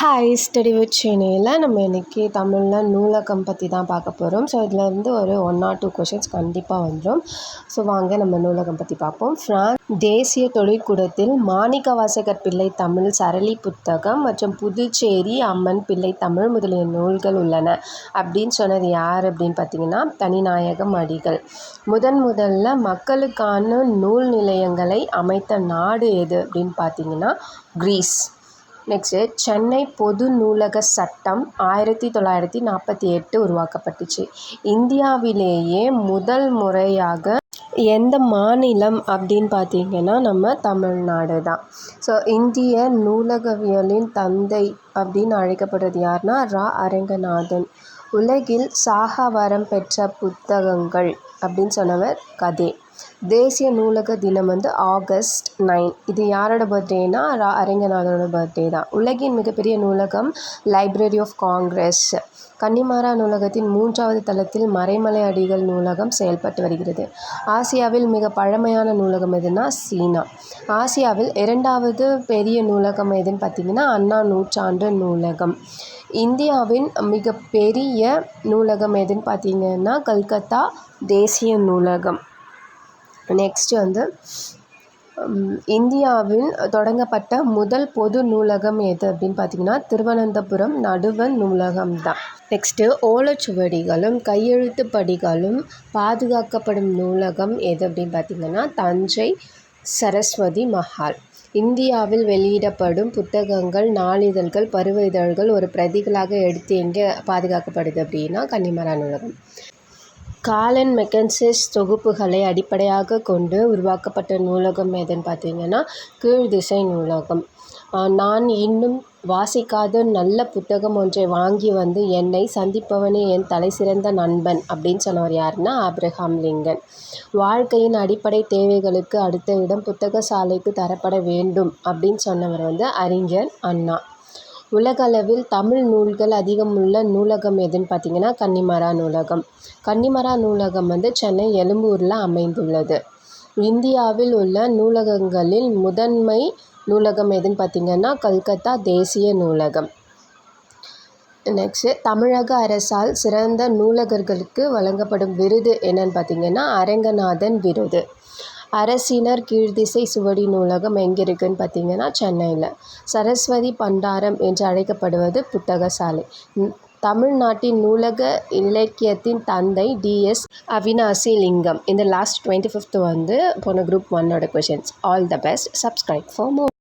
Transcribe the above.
Hi study with சென்னையில் நம்ம இன்றைக்கி தமிழில் நூலகம் பற்றி தான் பார்க்க போகிறோம் ஸோ இதில் இருந்து ஒரு ஒன் ஆர் டூ கொஷின்ஸ் கண்டிப்பாக வந்துடும் ஸோ வாங்க நம்ம நூலகம் பற்றி பார்ப்போம். ஃப்ரான்ஸ் தேசிய தொழிற்கூடத்தில் மாணிக்க வாசகர் பிள்ளை தமிழ் சரளி புத்தகம் மற்றும் புதுச்சேரி அம்மன் பிள்ளை தமிழ் முதலிய நூல்கள் உள்ளன. அப்படின்னு சொன்னது யார் அப்படின்னு பார்த்தீங்கன்னா தனிநாயகம் அடிகள். முதன் முதல்ல மக்களுக்கான நூல் நிலையங்களை அமைத்த நாடு எது அப்படின்னு பார்த்தீங்கன்னா கிரீஸ். நெக்ஸ்ட்டு சென்னை பொது நூலக சட்டம் ஆயிரத்தி தொள்ளாயிரத்தி நாற்பத்தி எட்டு உருவாக்கப்பட்டுச்சு. இந்தியாவிலேயே முதல் முறையாக எந்த மாநிலம் அப்படின்னு பார்த்தீங்கன்னா நம்ம தமிழ்நாடு தான். ஸோ இந்திய நூலகவியலின் தந்தை அப்படின்னு அழைக்கப்படுறது யாருன்னா ரா. அரங்கநாதன். உலகில் சாகாவரம் பெற்ற புத்தகங்கள் அப்படின்னு சொன்னவர் கதே. தேசிய நூலக தினம் வந்து ஆகஸ்ட் நைன். இது யாரோட பர்த்டேனா? ரா அரங்கநாதனோட பர்த்டே தான். உலகின் மிகப்பெரிய நூலகம் லைப்ரரி ஆஃப் காங்கிரஸ் கன்னிமாரா நூலகத்தின் மூன்றாவது தளத்தில் மறைமலை அடிகள் நூலகம் செயல்பட்டு வருகிறது. ஆசியாவில் மிக பழமையான நூலகம் எதுனா? சீனா. ஆசியாவில் இரண்டாவது பெரிய நூலகம் எதுன்னு பார்த்திங்கன்னா அண்ணா நூற்றாண்டு நூலகம். இந்தியாவின் மிகப்பெரிய நூலகம் எதுன்னு பார்த்தீங்கன்னா கல்கத்தா தேசிய நூலகம். நெக்ஸ்ட்டு வந்து இந்தியாவில் தொடங்கப்பட்ட முதல் பொது நூலகம் எது அப்படின்னு பார்த்தீங்கன்னா திருவனந்தபுரம் நடுவண் நூலகம் தான் நெக்ஸ்ட்டு ஓலைச்சுவடிகளும் கையெழுத்து படிகளும் பாதுகாக்கப்படும் நூலகம் எது அப்படின்னு பார்த்தீங்கன்னா தஞ்சை சரஸ்வதி மஹால். இந்தியாவில் வெளியிடப்படும் புத்தகங்கள் நாளிதழ்கள் பருவ இதழ்கள் ஒரு பிரதிகளாக எடுத்து எங்கே பாதுகாக்கப்படுது அப்படின்னா கன்னிமரா நூலகம். காலன் மெக்கன்சிஸ் தொகுப்புகளை அடிப்படையாக கொண்டு உருவாக்கப்பட்ட நூலகம் எதுன்னு பார்த்தீங்கன்னா கீழ்திசை நூலகம். நான் இன்னும் வாசிக்காத நல்ல புத்தகம் ஒன்றை வாங்கி வந்து என்னை சந்திப்பவனே என் தலைசிறந்த நண்பன் அப்படின்னு சொன்னவர் யாருன்னா ஆப்ரஹாம் லிங்கன். வாழ்க்கையின் அடிப்படை தேவைகளுக்கு அடுத்த இடம் புத்தக சாலைக்கு தரப்பட வேண்டும் அப்படின்னு சொன்னவர் வந்து அறிஞர் அண்ணா. உலகளவில் தமிழ் நூல்கள் அதிகம் உள்ள நூலகம் எதுன்னு பார்த்தீங்கன்னா கன்னிமரா நூலகம். கன்னிமரா நூலகம் வந்து சென்னை எழும்பூரில் அமைந்துள்ளது. இந்தியாவில் உள்ள நூலகங்களில் முதன்மை நூலகம் எதுன்னு பார்த்தீங்கன்னா கல்கத்தா தேசிய நூலகம். நெக்ஸ்ட்டு தமிழக அரசால் சிறந்த நூலகர்களுக்கு வழங்கப்படும் விருது என்னன்னு பார்த்தீங்கன்னா அரங்கநாதன் விருது. அரசினர் கீழ்திசை சுவடி நூலகம் எங்கே இருக்குதுன்னு பார்த்தீங்கன்னா சென்னையில். சரஸ்வதி பண்டாரம் என்று அழைக்கப்படுவது புத்தகசாலை. தமிழ்நாட்டின் நூலக இலக்கியத்தின் தந்தை டிஎஸ் அவினாசி லிங்கம் இந்த லாஸ்ட் டுவெண்ட்டி ஃபிஃப்த் வந்து போன குரூப் ஒன்னோட questions all the best subscribe for more